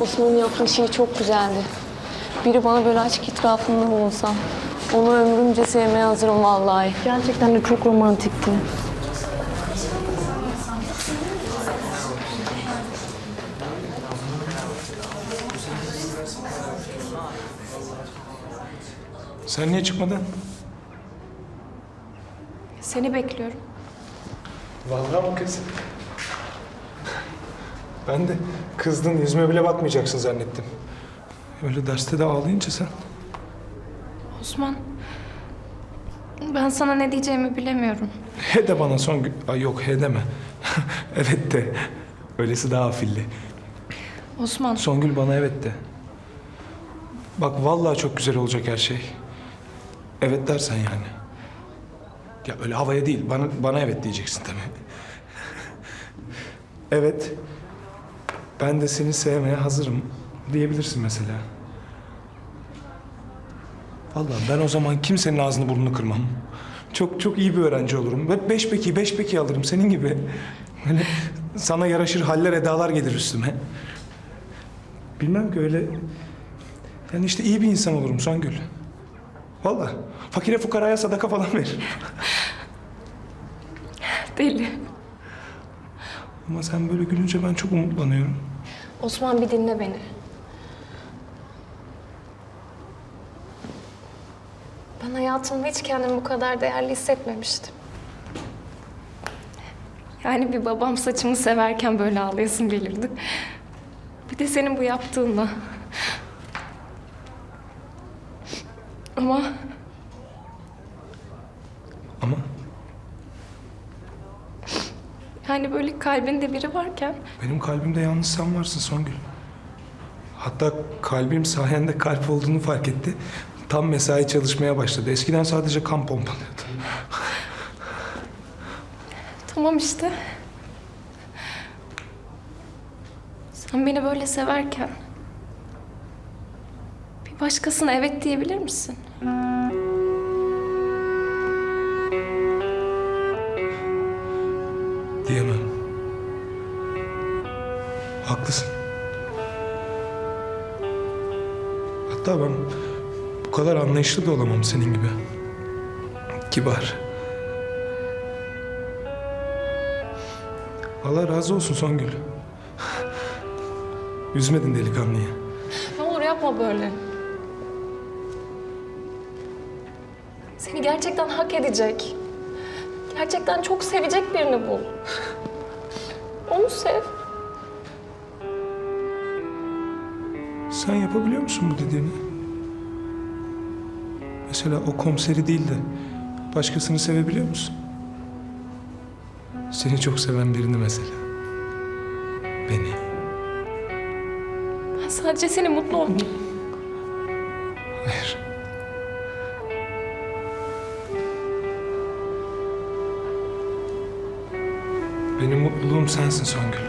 Osman'ın yaptığı şey çok güzeldi. Biri bana böyle aşk itirafında bulunsa. Onu ömrümce sevmeye hazırım vallahi. Gerçekten de çok romantikti. Sen niye çıkmadın? Seni bekliyorum. Vallahi mı kız? Ben de kızdın yüzüme bile bakmayacaksın zannettim. Öyle derste de ağlayınca sen. Osman. Ben sana ne diyeceğimi bilemiyorum. He de bana son gün... Ay yok he deme. evet de. Öylesi daha afilli. Osman. Songül bana evet de. Bak vallahi çok güzel olacak her şey. Evet dersen yani. Ya öyle havaya değil. Bana bana evet diyeceksin tabii. evet. Ben de seni sevmeye hazırım diyebilirsin mesela. Vallahi ben o zaman kimsenin ağzını burnunu kırmam. Çok çok iyi bir öğrenci olurum. Ve beş peki beş peki alırım senin gibi. Böyle sana yaraşır haller edalar gelir üstüme. Bilmem ki öyle... Yani işte iyi bir insan olurum Songül. Vallahi fakire fukaraya sadaka falan veririm. Deli. Ama sen böyle gülünce ben çok umutlanıyorum. Osman bir dinle beni. Ben hayatımda hiç kendimi bu kadar değerli hissetmemiştim. Yani bir babam saçımı severken böyle ağlayasım gelirdi. Bir de senin bu yaptığınla. Ama Ama yani böyle kalbinde biri varken benim kalbimde yalnız sen varsın Songül. Hatta kalbim sayende kalp olduğunu fark etti. Tam mesai çalışmaya başladı. Eskiden sadece kan pompalıyordu. Tamam işte. Sen beni böyle severken bir başkasına evet diyebilir misin? Haklısın. Hatta ben bu kadar anlayışlı da olamam senin gibi. Kibar. Allah razı olsun Songül. Üzmedin delikanlıyı. Ne olur yapma böyle. Seni gerçekten hak edecek. Gerçekten çok sevecek birini bul. Onu sev. Sen yapabiliyor musun bu dediğini? Mesela o komiseri değil de başkasını sevebiliyor musun? Seni çok seven birini mesela. Beni. Ben sadece seni mutlu ol. Hayır. Benim mutluluğum sensin Songül.